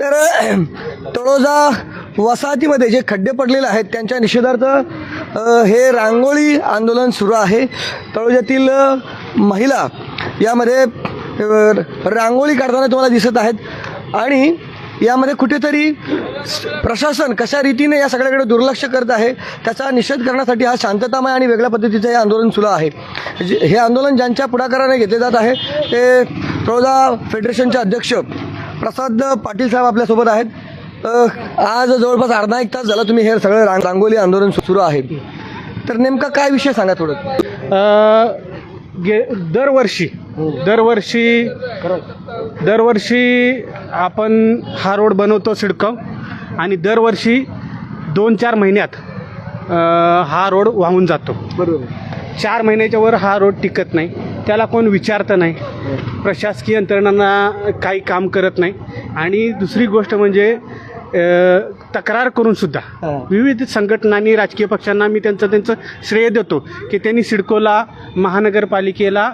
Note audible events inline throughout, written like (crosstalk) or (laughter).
तर तळोजा वसाहतीमध्ये जे खड्डे पडलेले आहेत त्यांच्या निषेधार्थ हे रांगोळी आंदोलन सुरू आहे. तळोजातील महिला यामध्ये रांगोळी काढताना तुम्हाला दिसत आहेत. आणि यामध्ये कुठेतरी प्रशासन कशा रीतीने या सगळ्याकडे दुर्लक्ष करत आहे त्याचा निषेध करण्यासाठी हा शांततामय आणि वेगळ्या पद्धतीचं हे आंदोलन सुरू आहे. जे- हे आंदोलन ज्यांच्या पुढाकाराने घेतले जात आहे ते तळोजा फेडरेशनचे अध्यक्ष प्रसाद पाटील साहेब आपल्यासोबत आहेत. आज जवळपास अर्धा एक तास झाला तुम्ही हे सगळं रांग रांगोली आंदोलन सुरू आहे. तर नेमका काय विषय सांगा थोडं? अ, गे दरवर्षी दरवर्षी दरवर्षी आपण हा रोड बनवतो सिडकव आणि दरवर्षी दोन चार महिन्यात हा रोड वाहून जातो. बरोबर. चार महिन्याच्या वर हा रोड टिकत नाही. त्याला कोण विचारतं नाही. प्रशासकीय यंत्रणांना काही काम करत नाही. आणि दुसरी गोष्ट म्हणजे तक्रार करून सुद्धा. विविध संघटनांनी राजकीय पक्षांना मी त्यांचं त्यांचं श्रेय देतो की त्यांनी सिडकोला महानगरपालिकेला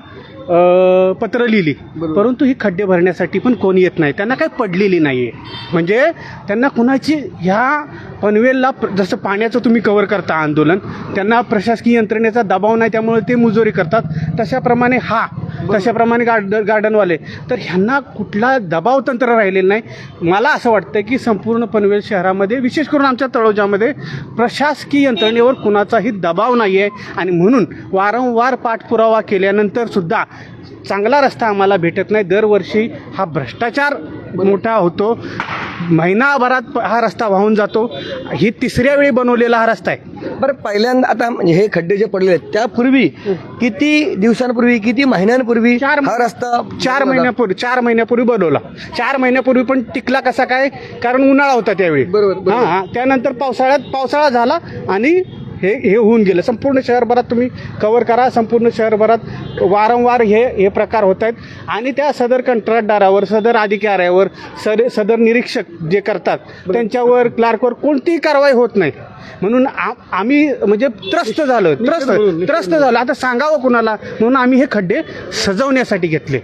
अ, पत्र लिहिली. बरोबर. परंतु ही खड्डे भरण्यासाठी पण कोणी येत नाही. त्यांना काही पडलेली नाही आहे म्हणजे त्यांना कुणाची ह्या पनवेलला प्र- जसं पाण्याचं तुम्ही कवर करता आंदोलन त्यांना प्रशासकीय यंत्रणेचा दबाव नाही त्यामुळे ते मुजोरी करतात. तशाप्रमाणे हा तशाप्रमाणे गार्ड गार्डनवाले तर ह्यांना कुठला दबाव तंत्र राहिलेलं नाही. मला असं वाटतं की संपूर्ण पनवेल शहरामध्ये विशेष करून आमच्या तळोजामध्ये प्रशासकीय यंत्रणेवर कुणाचाही दबाव नाही आहे आणि म्हणून वारंवार पाठपुरावा केल्यानंतर सुद्धा चांगला रस्ता आम्हाला भेटत नाही. दरवर्षी हा भ्रष्टाचार मोठा होतो. महिनाभरात हा रस्ता वाहून जातो. ही तिसऱ्या वेळी बनवलेला हा रस्ता आहे. बरं पहिल्यांदा आता म्हणजे हे खड्डे जे पडलेले आहेत त्यापूर्वी किती दिवसांपूर्वी किती महिन्यांपूर्वी चार- हा रस्ता चार महिन्यापूर्वी चार महिन्यापूर्वी बनवला. चार महिन्यापूर्वी पण टिकला कसा काय? कारण उन्हाळा होता त्यावेळी. बरोबर, हां. त्यानंतर पावसाळ्यात पावसाळा झाला आणि हे हे होऊन गेलं. संपूर्ण शहरभरात तुम्ही कवर करा. संपूर्ण शहरभरात वारंवार हे हे प्रकार होत आहेत. आणि त्या सदर कंत्राटदारावर सदर अधिकाऱ्यावर सर सदर निरीक्षक जे करतात त्यांच्यावर क्लार्कवर कोणतीही कारवाई होत नाही. म्हणून आ- आम्ही म्हणजे त्रस्त झालो. त्रस्त त्रस्त झालो. आता सांगावं कुणाला? म्हणून आम्ही हे खड्डे सजवण्यासाठी घेतले.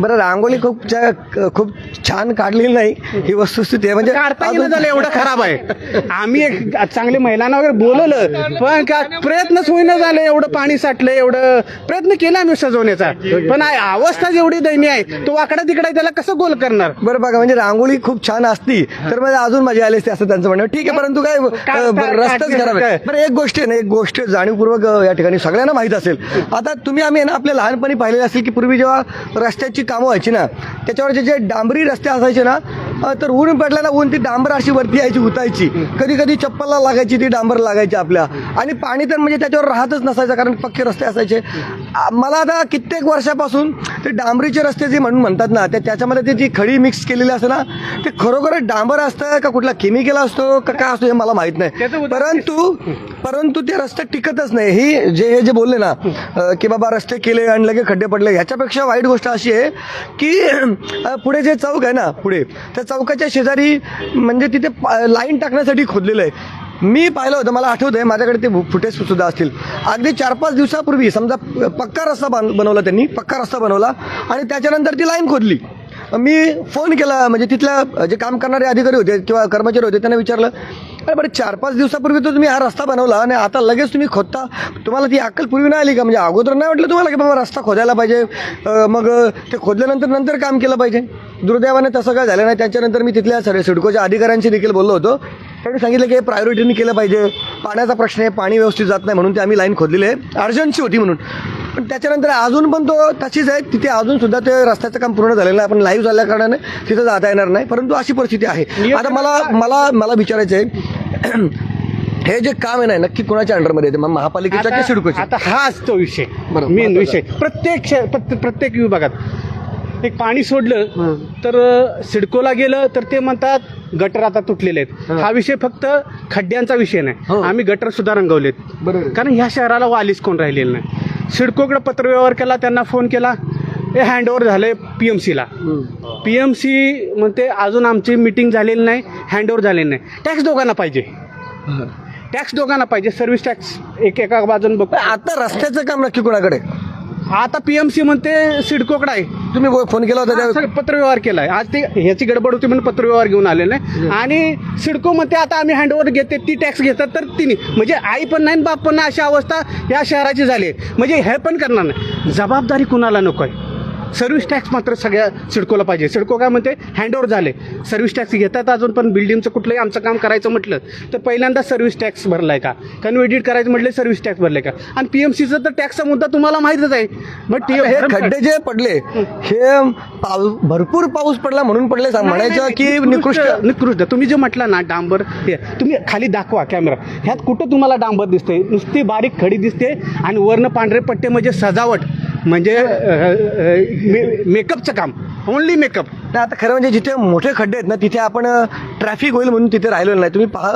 बरं रांगोळी खूप चा- खूप छान काढलेली नाही ही वस्तुस्थिती आहे. म्हणजे काढता झालं एवढं खराब आहे. आम्ही एक चांगले महिलांना वगैरे बोलवलं पण का प्रयत्नच होईना झालं एवढं पाणी साठलं एवढं प्रयत्न केला आम्ही सजवण्याचा. पण आ- अवस्था जेवढी दयनीय आहे तो वाकडा तिकडा आहे, त्याला कसं गोल करणार? बरं बघा म्हणजे रांगोळी खूप छान असती तर म्हणजे अजून मजा आली असते असं त्यांचं म्हणणं. ठीक आहे परंतु काय काय- अं, काय- रस्ताच काय- खराब आहे. काय? बरं एक गोष्ट आहे ना एक गोष्ट जाणीवपूर्वक अं, या ठिकाणी सगळ्यांना माहीत असेल. आता तुम्ही आम्ही आहे ना आपल्या लहानपणी पाहिलेले असेल की पूर्वी जेव्हा रस्त्याची कामं व्हायची ना त्याच्यावरचे जे डांबरी रस्ते असायचे ना तर ऊन पडला ना ऊन ती डांबर अशी वरती यायची उतायची? कधी कधी चप्पलला लागायची ती डांबर लागायची आपल्या. आणि पाणी तर म्हणजे त्याच्यावर राहतच नसायचं कारण पक्के रस्ते असायचे. मला आता कित्येक वर्षापासून ते डांबरीचे रस्ते जे म्हणून म्हणतात ना त्या त्याच्यामध्ये ते जी खडी मिक्स केलेली असते ना ते खरोखर डांबर असतं का कुठला केमिकल असतो का काय असतो हे मला माहीत नाही. परंतु परंतु ते रस्ते टिकतच नाही. ही जे हे जे बोलले ना की बाबा रस्ते केले आणि लगे खड्डे पडले ह्याच्यापेक्षा वाईट गोष्ट अशी आहे की पुढे जे चौक आहे ना पुढे त्या चौकाच्या शेजारी म्हणजे तिथे लाईन टाकण्यासाठी खोदलेलं आहे. मी पाहिलं होतं मला आठवत आहे माझ्याकडे ते फुटेज सुद्धा असतील. अगदी चार पाच दिवसापूर्वी समजा पक्का रस्ता बांध बनवला त्यांनी पक्का रस्ता बनवला आणि त्याच्यानंतर ती लाईन खोदली. मी फोन केला म्हणजे तिथल्या जे काम करणारे अधिकारी होते किंवा कर्मचारी होते त्यांना विचारलं अरे बरं चार पाच दिवसापूर्वी तर तुम्ही हा रस्ता बनवला आणि आता लगेच तुम्ही खोदता? तुम्हाला ती अक्कल पूर्वी नाही आली का? म्हणजे अगोदर नाही वाटलं तुम्हाला की बाबा रस्ता खोदायला पाहिजे? मग ते खोदल्यानंतर नंतर काम केलं पाहिजे? दुर्दैवाने तसं काय झालं नाही. त्याच्यानंतर मी तिथल्या सर सिडकोच्या अधिकाऱ्यांशी देखील बोललो होतो. त्यांनी सांगितलं की हे प्रायोरिटीने केलं पाहिजे. पाण्याचा प्रश्न आहे पाणी व्यवस्थित जात नाही म्हणून ते आम्ही लाईन खोदलेली आहे. अर्जन्सी होती म्हणून. पण त्याच्यानंतर अजून पण तो तशीच आहे. तिथे अजून सुद्धा ते रस्त्याचं काम पूर्ण झालेलं आहे आपण लाईव्ह झाल्या कारणाने तिथं जाता येणार नाही. परंतु अशी परिस्थिती आहे. आता मला मला मला विचारायचं आहे. (clears throat) हे जे काम आहे ना नक्की कोणाच्या अंडरमध्ये येते? मग महापालिकेच्या की आता सिडकोच्या? आता हाच तो विषय. बरोबर. मेन विषय. प्रत्येक प्रत्येक विभागात. एक पाणी सोडलं तर सिडकोला गेलं तर ते म्हणतात गटर आता तुटलेले आहेत. हा. हा विषय फक्त खड्ड्यांचा विषय हो. नाही आम्ही गटर सुद्धा रंगवलेत. बरोबर. कारण ह्या शहराला वालीच कोण राहिलेलं नाही. सिडकोकडे पत्रव्यवहार केला त्यांना फोन केला हे हँडओव्हर झालं पी एम सीला. पी एम सी म्हणते अजून आमची मिटिंग झालेली नाही हँडओव्हर झालेली नाही. टॅक्स दोघांना पाहिजे. टॅक्स दोघांना पाहिजे सर्व्हिस टॅक्स एक एका बाजून बघ. आता रस्त्याचं काम नक्की कोणाकडे? आता पी एम सी म्हणते सिडकोकडे आहे. तुम्ही फोन केला होता त्या सर, पत्रव्यवहार केलाय. आज ते ह्याची गडबड होती म्हणून पत्रव्यवहार घेऊन आलेले. आहे आणि सिडको मध्ये आता आम्ही हँडओव्हर घेते ती टॅक्स घेतात तर तिने म्हणजे आई पण नाही आणि बाप पण नाही अशी अवस्था या शहराची झाली आहे. म्हणजे हे पण करणार नाही. जबाबदारी कुणाला नको आहे? सर्व्हिस टॅक्स मात्र सगळ्या सिडकोला पाहिजे. सिडको काय म्हणते? हँडओव्हर झाले. सर्व्हिस टॅक्स घेतात अजून पण बिल्डिंगचं कुठलंही आमचं काम करायचं म्हटलं तर पहिल्यांदा सर्व्हिस टॅक्स भरलाय का? कन्व्हिडिट करायचं म्हटलं सर्व्हिस टॅक्स भरलाय का? आणि पी एम सीचं तर टॅक्सचा मुद्दा तुम्हाला माहीतच आहे. मग हे खड्डे जे पडले हे. पाऊस भरपूर पाऊस पडला म्हणून पडले म्हणायचं की निकृष्ट निकृष्ट? तुम्ही जे म्हटलं ना डांबर हे तुम्ही खाली दाखवा कॅमेरा. ह्यात कुठं तुम्हाला डांबर दिसते नुसती बारीक खडी दिसते आणि वर्ण पांढरे पट्टे म्हणजे सजावट. म्हणजे मेकअपचं काम. ओन्ली मेकअप नाही आता खरं म्हणजे जिथे मोठे खड्डे आहेत ना तिथे आपण ट्रॅफिक होईल म्हणून तिथे राहिलेलं नाही. तुम्ही पहा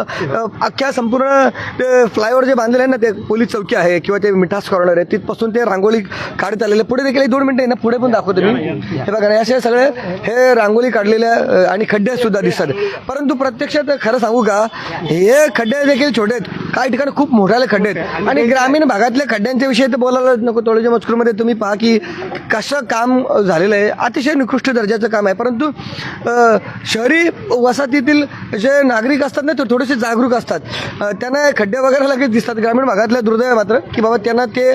अख्ख्या संपूर्ण ते फ्लायओव्हर जे बांधलेले आहे ना ते पोलीस चौकी आहे किंवा ते मिठास कॉर्नर आहे. तिथपासून ते रांगोळी काढत आलेले. पुढे देखील एक दोन मिनिटं आहे ना पुढे पण दाखवतो मी. हे बघा ना, असे सगळे हे रांगोळी काढलेल्या आणि खड्डे सुद्धा दिसतात. परंतु प्रत्यक्षात खरं सांगू का हे खड्डे देखील छोटे आहेत. काही ठिकाणी खूप मोठाले खड्डे आहेत. आणि ग्रामीण भागातल्या खड्ड्यांच्या विषयी तर बोलायला नको तोळीच्या मजकूरमध्ये तुम्ही पहा की कसं काम झालेलं आहे. अतिशय निकृष्ट दर्जाचं काम आहे. परंतु शहरी वसाहतीतील जे नागरिक असतात ना ते थोडेसे जागरूक असतात. त्यांना खड्डे वगैरे लगेच दिसतात. ग्रामीण भागातल्या दुर्दैव मात्र की बाबा त्यांना ते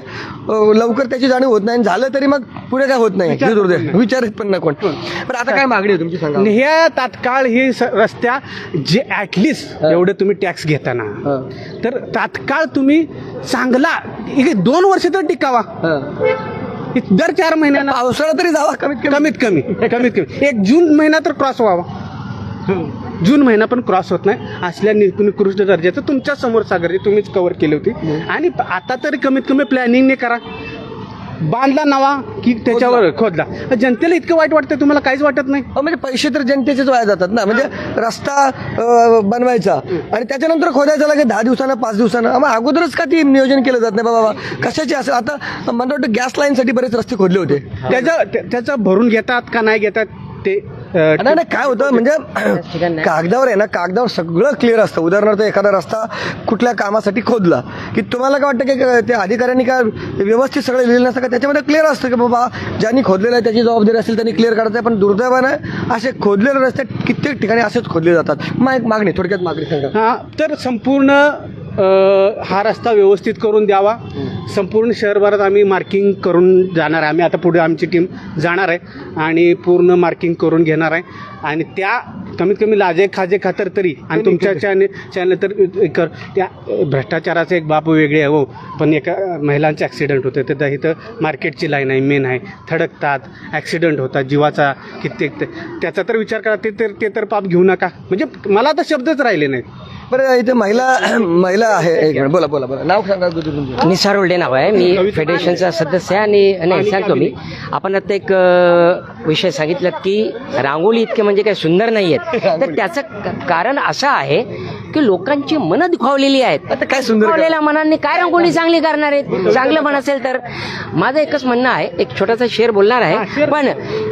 लवकर त्याची जाणीव होत नाही. आणि झालं तरी मग पुढे काय होत नाही. हे दुर्दैव. विचारित पण नाही कोण. पण आता काय मागणी आहे तुमची सांगा. आणि हे तात्काळ ही स- रस्त्या जे ॲटलिस्ट एवढे तुम्ही टॅक्स घेताना. तर तात्काळ तुम्ही चांगला दोन वर्ष तर टिकावा. दर चार महिन्याला पावसाळा तरी जावा कमीत कमी. कमीत कमी कमीत कमी. एक जून महिना तर क्रॉस व्हावा. जून महिना पण क्रॉस होत नाही. असल्या निकृष्ट दर्जाचं तुमच्यासमोर सागर तुम्हीच कव्हर केली होती. आणि आता तरी कमीत कमी प्लॅनिंगने करा. बांधला नवा की त्याच्यावर खोदला. जनतेला इतकं वाईट वाटतं तुम्हाला काहीच वाटत नाही? अहो, म्हणजे पैसे तर जनतेचेच वाया जातात ना. म्हणजे रस्ता अ, बनवायचा आणि त्याच्यानंतर खोदायचा लागे दहा दिवसानं पाच दिवसानं. मग अगोदरच का ती नियोजन केलं जात नाही बाबा? कशाची असं? आता मला वाटतं गॅस लाईनसाठी बरेच रस्ते खोदले होते. त्याचं त्या- त्याचं भरून घेतात का नाही घेतात ते नाही नाही, काय होतं म्हणजे (coughs) कागदावर आहे ना कागदावर सगळं क्लिअर असतं. उदाहरणार्थ एखादा रस्ता कुठल्या कामासाठी खोदला की तुम्हाला काय वाटतं की त्या अधिकाऱ्यांनी काय व्यवस्थित सगळं लिहिलं नसतं का? त्याच्यामध्ये क्लिअर असतं की बाबा ज्यांनी खोदलेलं आहे त्याची जबाबदारी असेल त्यांनी क्लिअर करायचं आहे पण दुर्दैवानं असे खोदलेले रस्ते कित्येक ठिकाणी असेच खोदले जातात. मग एक मागणी थोडक्यात मागणी सांगा. हा तर संपूर्ण हा रस्ता व्यवस्थित करून द्यावा. संपूर्ण शहरभरात आम्ही मार्किंग करून जाणार आहे. आम्ही आता पुढे आमची टीम जाणार आहे आणि पूर्ण मार्किंग करून घेणार आहे. आणि त्या कमीत कमी लाजे खाजे खातर तरी आणि तुमच्या चॅने चॅनल तर एक त्या भ्रष्टाचाराचे एक बाब वेगळे आहे हो. पण एका महिलांचे ॲक्सिडेंट होते. तर इथं मार्केटची लाईन आहे मेन आहे. थडकतात ॲक्सिडेंट होतात. जीवाचा कित्येक त्याचा तर विचार करा. ते तर ते तर पाप घेऊ नका. म्हणजे मला तर शब्दच राहिले नाहीत. बरं इथे महिला महिला आहे. एक मिनिट बोला बोला बोला. नाव सांगा अगोदर तुमचं. निसार उल्डे नाव आहे. मी फेडरेशनचा सदस्य आहे आणि नाही सांगतो मी. आपण आता एक अ, विषय सांगितलं की रांगोळी इतके म्हणजे काही सुंदर नाही आहेत तर त्याचं क- कारण असं आहे की लोकांची मनं दुखावलेली आहेत. आता काय सुंदर दुखावलेल्या मनांनी काय रांगोळी चांगली करणार? आहेत? चांगलं मन असेल तर. माझं एकच म्हणणं आहे एक छोटासा शेर बोलणार आहे. पण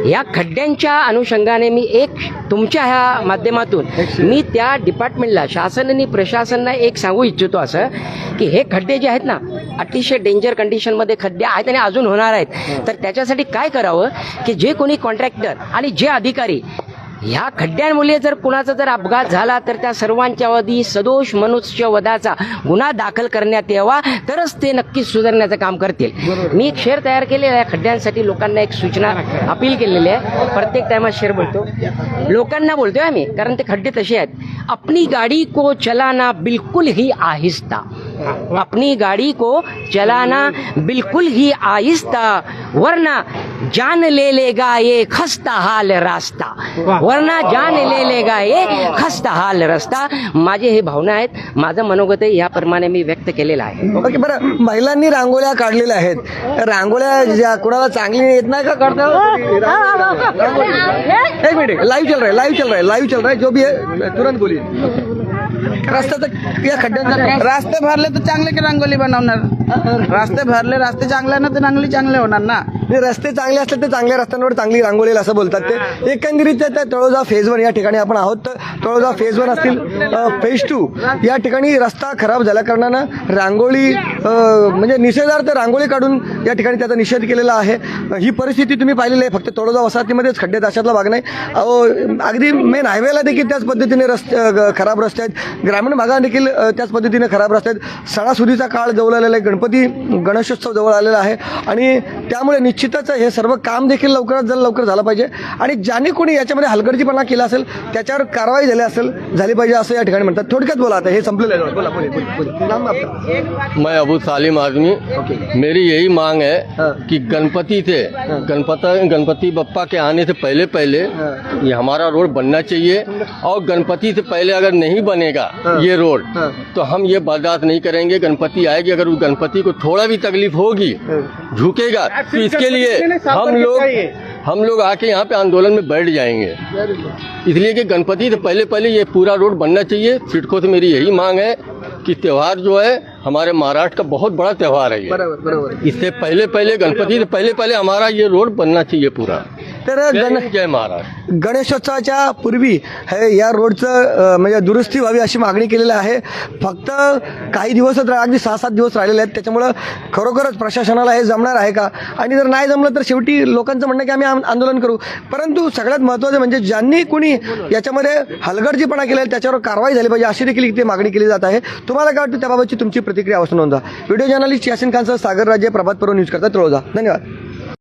या खड्ड्यांच्या अनुषंगाने मी एक तुमच्या ह्या माध्यमातून मी त्या डिपार्टमेंटला शासन आणि प्रशासनाला एक सांगू इच्छितो असं की हे खड्डे जे आहेत ना अतिशय डेंजर कंडिशनमध्ये खड्डे आहेत आणि अजून होणार आहेत. तर त्याच्यासाठी काय करावं की जे कोणी कॉन्ट्रॅक्टर आणि जे अधिकारी ह्या खड्ड्यांमुळे जर कुणाचा जर अपघात झाला तर त्या सर्वांच्या वधी सदोष मनुष्यवधाचा गुन्हा दाखल करण्यात यावा. तरच ते नक्कीच सुधारण्याचं काम करतील. मी एक शेअर तयार केलेला आहे. खड्ड्यांसाठी लोकांना एक सूचना अपील केलेली आहे. प्रत्येक टायमात शेअर बोलतो. लोकांना बोलतोय आम्ही कारण ते खड्डे तसे आहेत. अपनी गाडी को चलाना बिलकुल ही आहिस्ता. अपनी गाड़ी को चलाना बिल्कुल ही आहिस्ता वरना जान ले लेगा ये खस्ता हाल रास्ता। वरना जान ले लेगा ये खस्ता हाल रस्ता। माझे हे भावना आहेत माझं मनोगत याप्रमाणे मी व्यक्त केलेलं आहे. ओके बरं महिलांनी रांगोळ्या काढलेल्या आहेत. रांगोळ्या ज्या कुणाला चांगली येत नाही का काढता? एक मिनिट लाईव्ह चल रहा है लाईव्ह चल रहा है लाईव्ह चल रहा है जो भी है तुरंत बोलिए. रस्त्याचा या खड्ड्यांचा काय रास्ते भरले तर चांगले की रांगोली बनवणार? रस्ते भरले रस्ते चांगले ना तर नांगली चांगले होणार ना? रस्ते चांगले असले तर चांगल्या रस्त्यांवर चांगली रांगोळी येईल असं बोलतात ते. एकंदरीत त्या- तळोजा फेज वन या ठिकाणी आपण आहोत. तर तळोजा फेज वन असतील फेज टू या ठिकाणी रस्ता खराब झाल्या कारणानं रांगोळी म्हणजे निषेधार्थ रांगोळी काढून या ठिकाणी त्याचा निषेध केलेला आहे. ही परिस्थिती तुम्ही पाहिलेली आहे. फक्त तळोजा वसाहतीमध्येच खड्डे अशातला भाग नाही. अहो अगदी मेन हायवेला देखील त्याच पद्धतीने रस्ते खराब रस्ते आहेत. ग्रामीण भागात देखील त्याच पद्धतीने खराब रस्ते आहेत. सणासुदीचा काळ जवळ आलेला आहे. गणपती गणेशोत्सव जवळ आलेला आहे. आणि त्यामुळे निश्चितच हे सर्व काम देखील लवकरात जर लवकर झालं पाहिजे. आणि ज्याने कोणी याच्यामध्ये हलगर्जीपणा केला असेल त्याच्यावर कारवाई झाली असेल झाली पाहिजे असं या ठिकाणी म्हणतात. थोडक्यात बोला आता हे संपलेलं आहे. बोला. मैं अबू सालिम आदमी। मेरी यही मांग है। कि गणपति से गणपति गणपति बप्पा के आने से पहले पहले ये हमारा रोड बनना चाहिए और गणपति से पहले अगर नहीं बनेगा ये रोड। तो हम ये बर्दाश्त नहीं करेंगे। गणपति आएगी अगर उस गणपति को थोड़ा भी तकलीफ होगी झुकेगा तो इसके लिए हम लोग हम लोग आके यहाँ पे आंदोलन में बैठ जाएँगे। इसलिए कि गणपति से पहले पहले ये पूरा रोड बनना चाहिए। सिटको से मेरी यही मांग है कि त्यौहार जो है हमारे महाराष्ट्र का बहुत बड़ा त्यौहार है ये। इससे पहले पहले गणपति से पहले पहले हमारा ये रोड बनना चाहिए पूरा। तर गण जय गणेशोत्सवाच्या पूर्वी हे या रोडचं अ, म्हणजे दुरुस्ती व्हावी अशी मागणी केलेली आहे. फक्त काही दिवसच रा- अगदी सहा सात दिवस राहिलेले आहेत. त्याच्यामुळं खरोखरच प्रशासनाला हे जमणार आहे का? आणि जर नाही जमलं तर शेवटी लोकांचं म्हणणं आहे की आम्ही आम- आंदोलन करू. परंतु सगळ्यात महत्त्वाचं म्हणजे ज्यांनी कुणी याच्यामध्ये हलगर्जीपणा केला आहे त्याच्यावर कारवाई झाली पाहिजे अशी देखील इथे मागणी केली जात आहे. तुम्हाला काय वाटतं त्याबाबतची तुमची प्रतिक्रिया अवश्य नोंदवा. व्हिडिओ जर्नलिस्ट यासिन खानसह सागर राजे प्रभात पर्व न्यूज करता तळोजा. धन्यवाद.